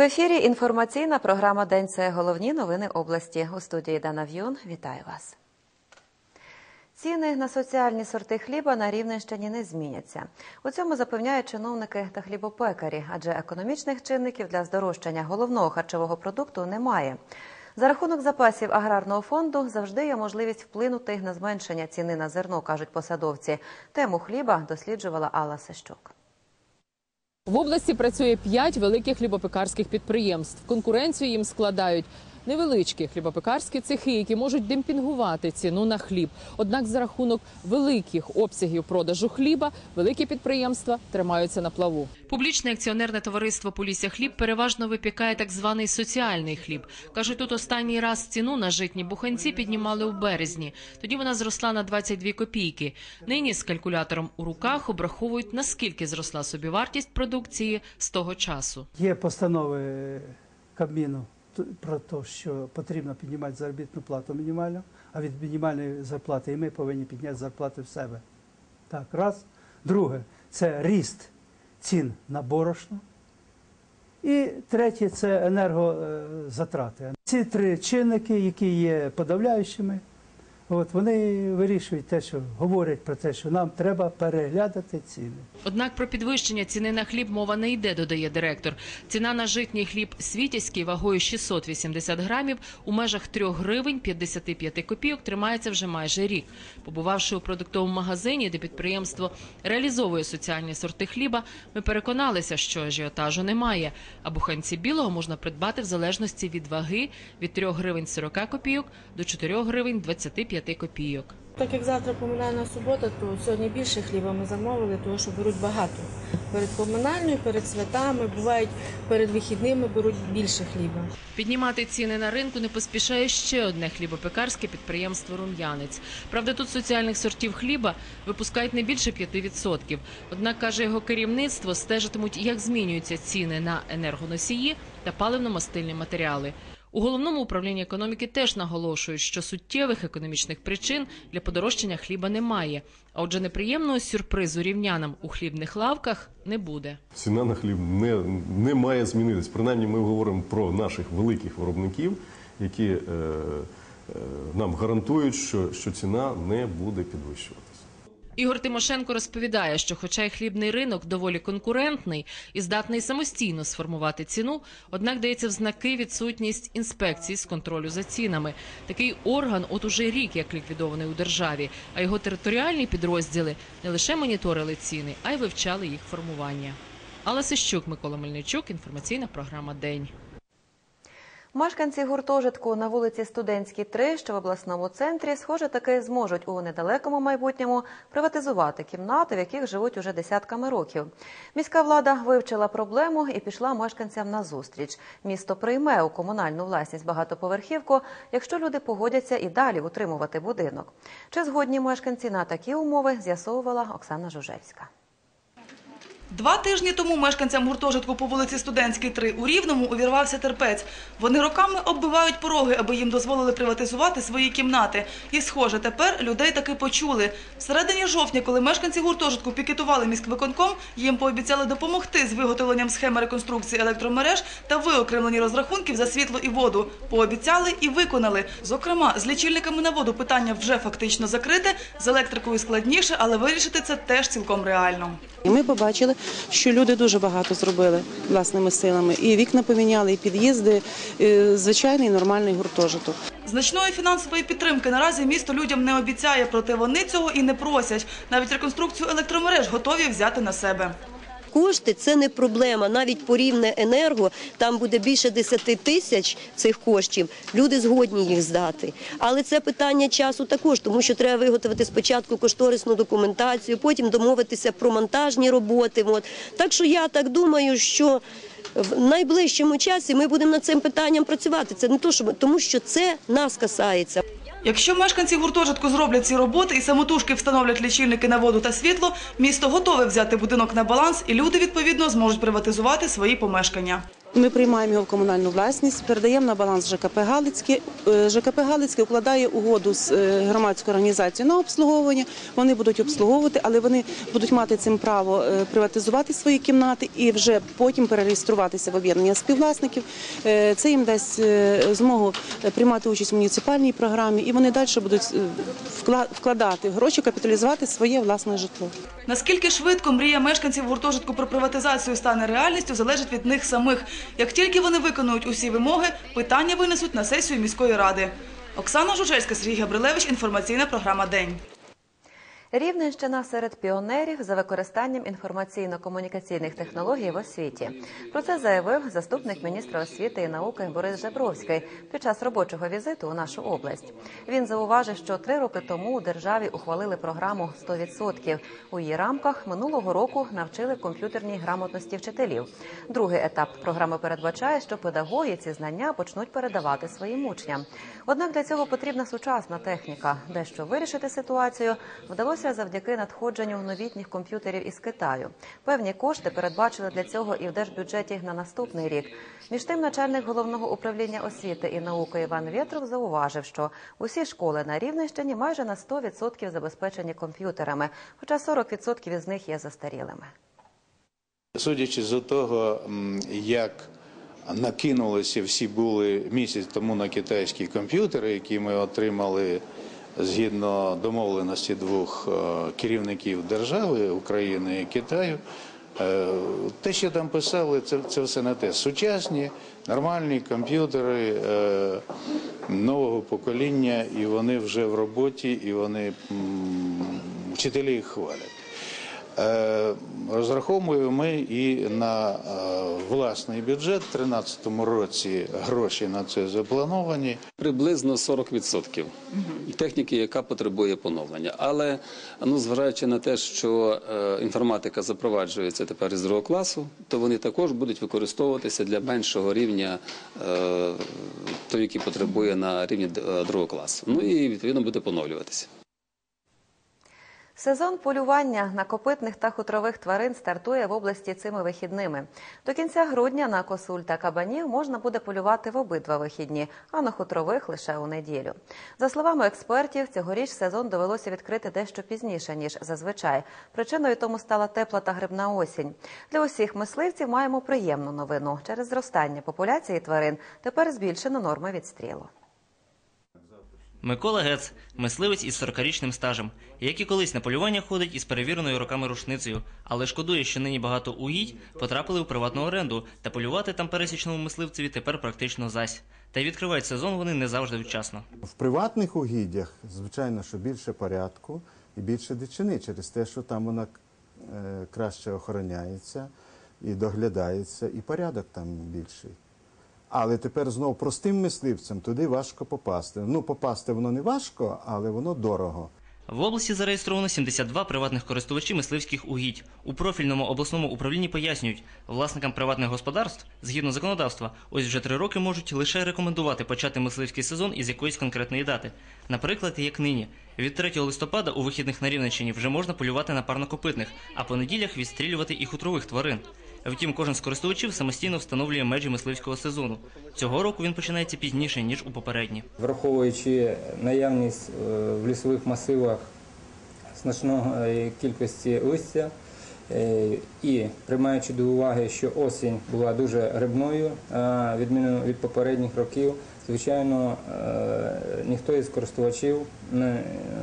В ефірі інформаційна програма День це головні новини області. У студії Дана В'юн. Вітаю вас. Ціни на соціальні сорти хліба на Рівненщині не зміняться. У цьому запевняють чиновники та хлібопекарі, адже економічних чинників для здорожчання головного харчового продукту немає. За рахунок запасів аграрного фонду завжди є можливість вплинути на зменшення ціни на зерно, кажуть посадовці. Тему хліба досліджувала Алла Сещук. В області працює п'ять великих хлібопекарських підприємств. Конкуренцію їм складають невеличкі хлібопекарські цехи, які можуть демпінгувати ціну на хліб. Однак, за рахунок великих обсягів продажу хліба, великі підприємства тримаються на плаву. Публічне акціонерне товариство Полісся хліб переважно випікає так званий соціальний хліб. кажуть, тут останній раз ціну на житні буханці піднімали у березні. Тоді вона зросла на 22 копійки. Нині з калькулятором у руках обраховують наскільки зросла собівартість продукції з того часу. Є постанови Кабміну про те, що потрібно піднімати заробітну плату мінімальну, а від мінімальної зарплати і ми повинні підняти зарплати в себе. Так, раз. Друге, це ріст цін на борошно. І третє це енергозатрати. Ці три чинники, які є подавляючими, от вони вирішують те, що говорять про те, що нам треба переглядати ціни. Однак про підвищення ціни на хліб мова не йде, додає директор. Ціна на житній хліб світязький вагою 680 грамів у межах 3 гривень 55 копійок тримається вже майже рік. Побувавши у продуктовому магазині, де підприємство реалізовує соціальні сорти хліба, ми переконалися, що ажіотажу немає. А буханці білого можна придбати в залежності від ваги від 3 гривень 40 копійок до 4 гривень 25 копійок. Так як завтра поминальна субота, то сьогодні більше хліба ми замовили, тому що беруть багато. Перед поминальною, перед святами, бувають перед вихідними беруть більше хліба. Піднімати ціни на ринку не поспішає ще одне хлібопекарське підприємство Рум'янець. Правда, тут соціальних сортів хліба випускають не більше 5%. Однак, каже його керівництво, стежитимуть, як змінюються ціни на енергоносії та паливно-мастильні матеріали. У головному управлінні економіки теж наголошують, що суттєвих економічних причин для подорожчання хліба немає. А отже, неприємного сюрпризу рівнянам у хлібних лавках не буде. Ціна на хліб не, не має змінитись. Принаймні, ми говоримо про наших великих виробників, які е, е, нам гарантують, що, що ціна не буде підвищуватися. Ігор Тимошенко розповідає, що, хоча й хлібний ринок доволі конкурентний і здатний самостійно сформувати ціну, однак дається в знаки відсутність інспекцій з контролю за цінами. Такий орган, от уже рік як ліквідований у державі, а його територіальні підрозділи не лише моніторили ціни, а й вивчали їх формування. Алла Сищук, Микола Мельничук, інформаційна програма День. Мешканці гуртожитку на вулиці Студентській, 3, що в обласному центрі, схоже, таки зможуть у недалекому майбутньому приватизувати кімнати, в яких живуть уже десятками років. Міська влада вивчила проблему і пішла мешканцям на зустріч. Місто прийме у комунальну власність багатоповерхівку, якщо люди погодяться і далі утримувати будинок. Чи згодні мешканці на такі умови, з'ясовувала Оксана Жужельська. Два тижні тому мешканцям гуртожитку по вулиці Студентській 3 у Рівному увірвався терпець. Вони роками оббивають пороги, аби їм дозволили приватизувати свої кімнати. І, схоже, тепер людей таки почули. В середині жовтня, коли мешканці гуртожитку пікетували міськвиконком, їм пообіцяли допомогти з виготовленням схеми реконструкції електромереж та виокремлені розрахунків за світло і воду. Пообіцяли і виконали. Зокрема, з лічильниками на воду питання вже фактично закрите, з електрикою складніше, але вирішити це теж цілком реально. Ми побачили, що люди дуже багато зробили власними силами. І вікна поміняли, і під'їзди, і звичайний нормальний гуртожиток. Значної фінансової підтримки наразі місто людям не обіцяє, проте вони цього і не просять. Навіть реконструкцію електромереж готові взяти на себе. Кошти це не проблема. Навіть по рівне енерго там буде більше 10 тисяч цих коштів. Люди згодні їх здати. Але це питання часу також, тому що треба виготовити спочатку кошторисну документацію, потім домовитися про монтажні роботи. От. Так що я так думаю, що в найближчому часі ми будемо над цим питанням працювати. Це не то, що тому що це нас касається. Якщо мешканці гуртожитку зроблять ці роботи і самотужки встановлять лічильники на воду та світло, місто готове взяти будинок на баланс, і люди відповідно зможуть приватизувати свої помешкання. Ми приймаємо його в комунальну власність, передаємо на баланс ЖКП Галицьке. Е, ЖКП Галицьке укладає угоду з е, громадською організацією на обслуговування. Вони будуть обслуговувати, але вони будуть мати цим право е, приватизувати свої кімнати і вже потім перереєструватися в об'єднання співвласників. Це їм дасть змогу приймати участь в муніципальній програмі, і вони далі будуть вкладати гроші, капіталізувати своє власне житло. Наскільки швидко мрія мешканців гуртожитку про приватизацію стане реальністю, залежить від них самих. Як тільки вони виконують усі вимоги, питання винесуть на сесію міської ради. Оксана Жужельська, Сергій Габрилевич, інформаційна програма День. Рівненщина серед піонерів за використанням інформаційно-комунікаційних технологій в освіті. Про це заявив заступник міністра освіти і науки Борис Жебровський під час робочого візиту у нашу область. Він зауважив, що три роки тому у державі ухвалили програму «100%». У її рамках минулого року навчили комп'ютерній грамотності вчителів. Другий етап програми передбачає, що педагоги ці знання почнуть передавати своїм учням. Однак для цього потрібна сучасна техніка. Дещо вирішити ситуацію вдалося завдяки надходженню новітніх комп'ютерів із Китаю. Певні кошти передбачили для цього і в держбюджеті на наступний рік. Між тим, начальник головного управління освіти і науки Іван Вєтров зауважив, що усі школи на Рівненщині майже на 100% забезпечені комп'ютерами, хоча 40% із них є застарілими. Судячи з того, як накинулися всі були місяць тому на китайські комп'ютери, які ми отримали згідно домовленості двох е, керівників держави України і Китаю. е, Те, що там писали, це, це все не те. Сучасні, нормальні комп'ютери е, нового покоління, і вони вже в роботі, і вони м, вчителі їх хвалять. Е, Розраховуємо ми і на е, власний бюджет. У 2013 році гроші на це заплановані. Приблизно 40% техніки, яка потребує поновлення. Але ну, зважаючи на те, що е, інформатика запроваджується тепер із другого класу, то вони також будуть використовуватися для меншого рівня, той, який потребує на рівні другого класу. Ну і відповідно буде поновлюватися. Сезон полювання на копитних та хутрових тварин стартує в області цими вихідними. До кінця грудня на косуль та кабанів можна буде полювати в обидва вихідні, а на хутрових лише у неділю. За словами експертів, цьогоріч сезон довелося відкрити дещо пізніше ніж зазвичай. Причиною тому стала тепла та грибна осінь. Для усіх мисливців маємо приємну новину. Через зростання популяції тварин тепер збільшено норми відстрілу. Микола Гец мисливець із 40-річним стажем, як і колись на полювання ходить із перевіреною роками рушницею, але шкодує, що нині багато угідь потрапили у приватну оренду, та полювати там пересічному мисливцеві тепер практично зась. Та й відкривають сезон вони не завжди вчасно. В приватних угіддях, звичайно, що більше порядку і більше дичини через те, що там вона е, краще охороняється і доглядається, і порядок там більший. Але тепер знов простим мисливцям туди важко попасти. Ну, попасти воно не важко, але воно дорого. В області зареєстровано 72 приватних користувачі мисливських угідь. У профільному обласному управлінні пояснюють, власникам приватних господарств, згідно законодавства, ось вже три роки можуть лише рекомендувати почати мисливський сезон із якоїсь конкретної дати. Наприклад, як нині. Від 3 листопада у вихідних на Рівненщині вже можна полювати на парнокопитних, а по неділях відстрілювати і хутрових тварин. Втім, кожен з користувачів самостійно встановлює межі мисливського сезону. Цього року він починається пізніше, ніж у попередні. Враховуючи наявність е, в лісових масивах значної кількості листя е, і приймаючи до уваги, що осінь була дуже грибною, а відміну від попередніх років, звичайно, е, ніхто із користувачів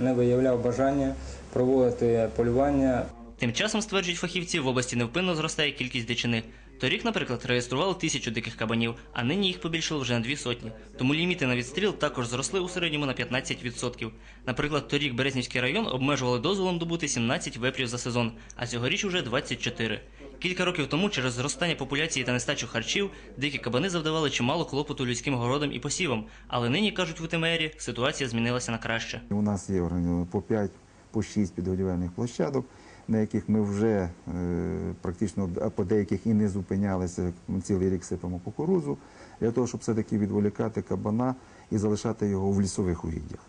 не виявляв бажання проводити полювання Тим часом, стверджують фахівці, в області невпинно зростає кількість дичини. Торік, наприклад, реєстрували тисячу диких кабанів, а нині їх побільшало вже на дві сотні. Тому ліміти на відстріл також зросли у середньому на 15%. Наприклад, торік Березнівський район обмежували дозволом добути 17 вепрів за сезон, а цьогоріч уже 24. Кілька років тому через зростання популяції та нестачу харчів дикі кабани завдавали чимало клопоту людським городам і посівам. Але нині, кажуть в УТМРі, ситуація змінилася на краще. У нас є по 5, по 6 підгодівельних площадок, на яких ми вже е, практично по деяких і не зупинялися. Цілий рік сипемо кукурузу, для того, щоб все-таки відволікати кабана і залишати його в лісових угіддях.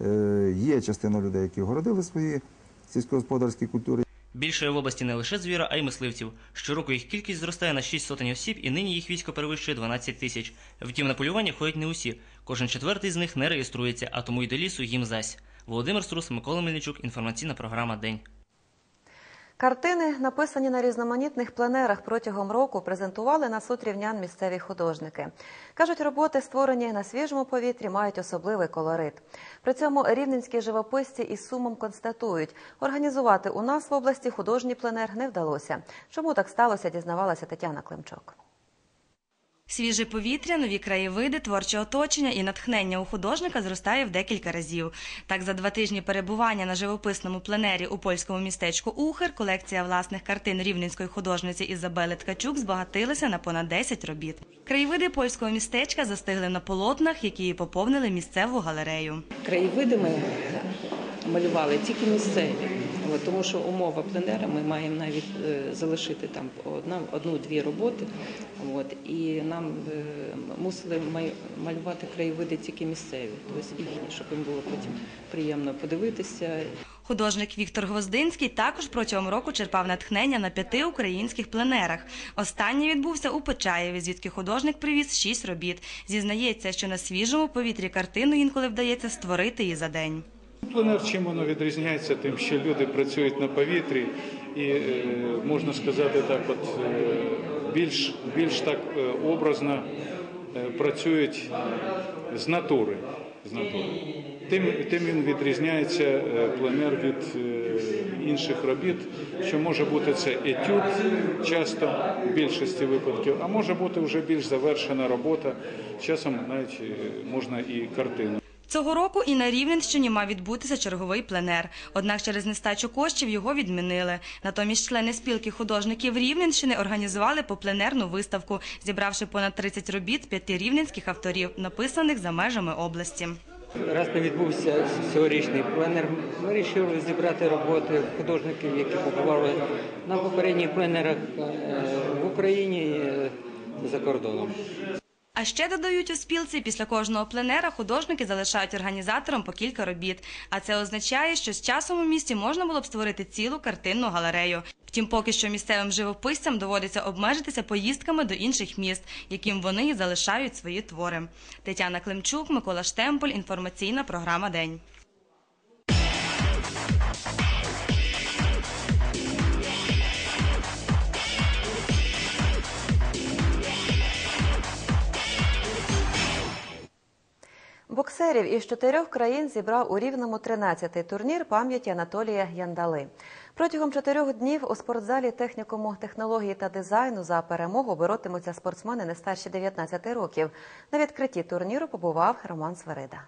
Е, є частина людей, які огородили свої сільськогосподарські культури. Більшає в області не лише звіра, а й мисливців. Щороку їх кількість зростає на 6 сотень осіб, і нині їх військо перевищує 12 тисяч. Втім, на полювання ходять не усі. Кожен четвертий з них не реєструється, а тому й до лісу їм зась. Володимир Струс, Микола Мельничук, інформаційна програма День. Картини, написані на різноманітних пленерах протягом року, презентували на суд рівнян місцеві художники. Кажуть, роботи, створені на свіжому повітрі, мають особливий колорит. При цьому рівненські живописці із сумом констатують, організувати у нас в області художній пленер не вдалося. Чому так сталося, дізнавалася Тетяна Климчук. Свіже повітря, нові краєвиди, творче оточення і натхнення у художника зростає в декілька разів. Так, за два тижні перебування на живописному пленері у польському містечку Ухер колекція власних картин рівненської художниці Ізабели Ткачук збагатилася на понад 10 робіт. Краєвиди польського містечка застигли на полотнах, які поповнили місцеву галерею. Краєвиди ми малювали тільки місцеві, От, тому що умова пленера ми маємо навіть е, залишити там одну-дві роботи. От, і нам е, мусили малювати краєвиди тільки місцеві, тобто їхні, щоб їм було потім приємно подивитися. Художник Віктор Гвоздинський також протягом року черпав натхнення на п'яти українських пленерах. Останній відбувся у Почаєві, звідки художник привіз шість робіт. Зізнається, що на свіжому повітрі картину інколи вдається створити і за день. Пленер чим воно відрізняється, тим, що люди працюють на повітрі і е, можна сказати так, от е, більш, більш так е, образно працюють з натури. З натури. Тим, тим він відрізняється пленер від інших робіт, що може бути це етюд часто в більшості випадків, а може бути вже більш завершена робота. Часом навіть можна і картину. Цього року і на Рівненщині мав відбутися черговий пленер. Однак через нестачу коштів його відмінили. Натомість члени спілки художників Рівненщини організували попленерну виставку, зібравши понад 30 робіт п'яти рівненських авторів, написаних за межами області. Раз не відбувся цьогорічний пленер, ми вирішили зібрати роботи художників, які побували на попередніх пленерах е, в Україні і за кордоном. А ще додають у спілці, після кожного пленера художники залишають організаторам по кілька робіт. А це означає, що з часом у місті можна було б створити цілу картинну галерею. Втім, поки що місцевим живописцям доводиться обмежитися поїздками до інших міст, яким вони і залишають свої твори. Тетяна Климчук, Микола Штемполь, інформаційна програма День. Боксерів із чотирьох країн зібрав у рівному 13-й турнір пам'яті Анатолія Яндали. Протягом чотирьох днів у спортзалі технікуму технології та дизайну за перемогу боротимуться спортсмени не старші 19 років. На відкритті турніру побував Роман Свирида.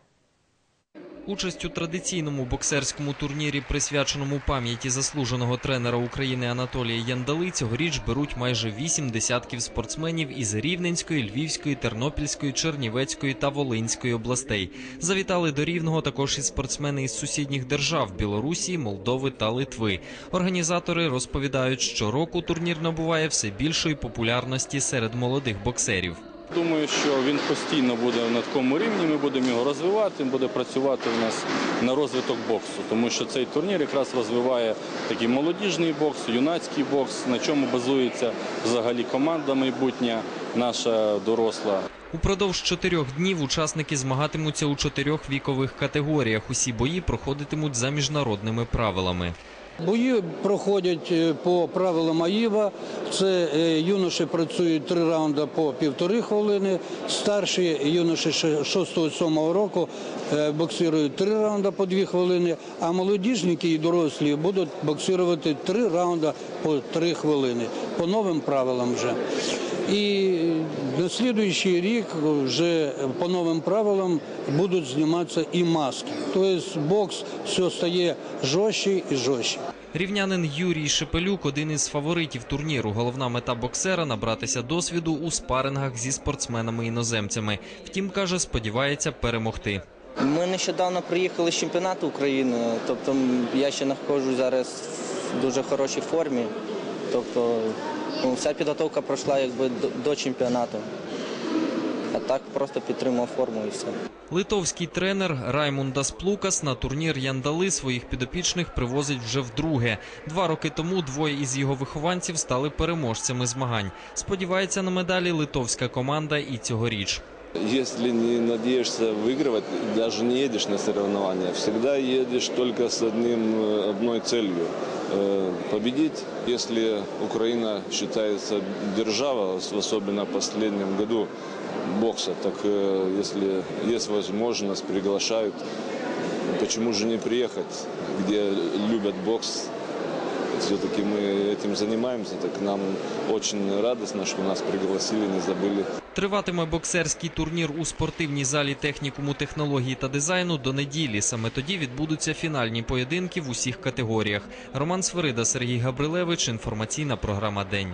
Участь у традиційному боксерському турнірі, присвяченому пам'яті заслуженого тренера України Анатолія Яндали, цьогоріч беруть майже вісім десятків спортсменів із Рівненської, Львівської, Тернопільської, Чернівецької та Волинської областей. Завітали до Рівного також і спортсмени із сусідніх держав Білорусі, Молдови та Литви. Організатори розповідають, що року турнір набуває все більшої популярності серед молодих боксерів. Думаю, що він постійно буде на такому рівні. Ми будемо його розвивати. Він буде працювати у нас на розвиток боксу, тому що цей турнір якраз розвиває такий молодіжний бокс, юнацький бокс, на чому базується взагалі команда майбутня, наша доросла. Упродовж чотирьох днів учасники змагатимуться у чотирьох вікових категоріях. Усі бої проходитимуть за міжнародними правилами. Бої проходять е, по правилам АІВА. Це е, юноші працюють три раунди по півтори хвилини. Старші юноші 6-7 року е, боксують три раунди по дві хвилини, а молодіжники і дорослі будуть боксувати три раунди по три хвилини. По новим правилам вже. І на слідуючий рік вже по новим правилам будуть зніматися і маски. Тобто бокс все стає жорстче і жорстче. Рівнянин Юрій Шепелюк один із фаворитів турніру. Головна мета боксера набратися досвіду у спарингах зі спортсменами-іноземцями. Втім, каже, сподівається перемогти. Ми нещодавно приїхали з чемпіонату України, тобто я ще знаходжусь зараз в дуже хорошій формі. Тобто вся підготовка пройшла якби до, чемпіонату. А так просто підтримав форму і все. Литовський тренер Раймундас Плукас на турнір Яндали своїх підопічних привозить вже вдруге. Два роки тому двоє із його вихованців стали переможцями змагань. Сподівається на медалі литовська команда і цьогоріч. Если не надеешься выигрывать, даже не едешь на соревнования, всегда едешь только с одним, э, одной целью э, – победить. Если Украина считается держава, особенно в последнем году бокса, так э, если есть возможность, приглашают, почему же не приехать, где любят бокс, все-таки мы этим занимаемся, так нам очень радостно, что нас пригласили, не забыли. Триватиме боксерський турнір у спортивній залі технікуму технології та дизайну до неділі. Саме тоді відбудуться фінальні поєдинки в усіх категоріях. Роман Свирида, Сергій Габрилевич. Інформаційна програма День.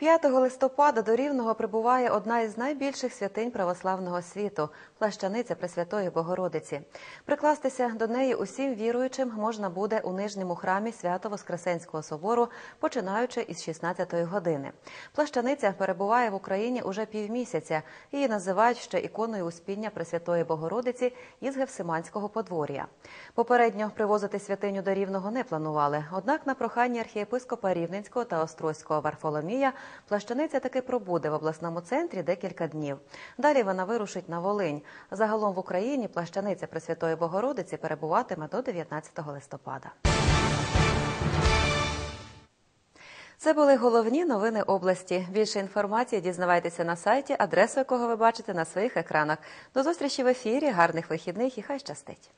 5 листопада до Рівного прибуває одна із найбільших святинь православного світу – плащаниця Пресвятої Богородиці. Прикластися до неї усім віруючим можна буде у нижньому храмі Свято-Воскресенського собору, починаючи із 16-ї години. Плащаниця перебуває в Україні уже півмісяця. Її називають ще іконою Успіння Пресвятої Богородиці із Гевсиманського подвор'я. Попередньо привозити святиню до Рівного не планували. Однак на прохання архієпископа Рівненського та Острозького Варфоломія плащаниця таки пробуде в обласному центрі декілька днів. Далі вона вирушить на Волинь. Загалом в Україні плащаниця Пресвятої Богородиці перебуватиме до 19 листопада. Це були головні новини області. Більше інформації дізнавайтеся на сайті, адресу якого ви бачите на своїх екранах. До зустрічі в ефірі. Гарних вихідних і хай щастить.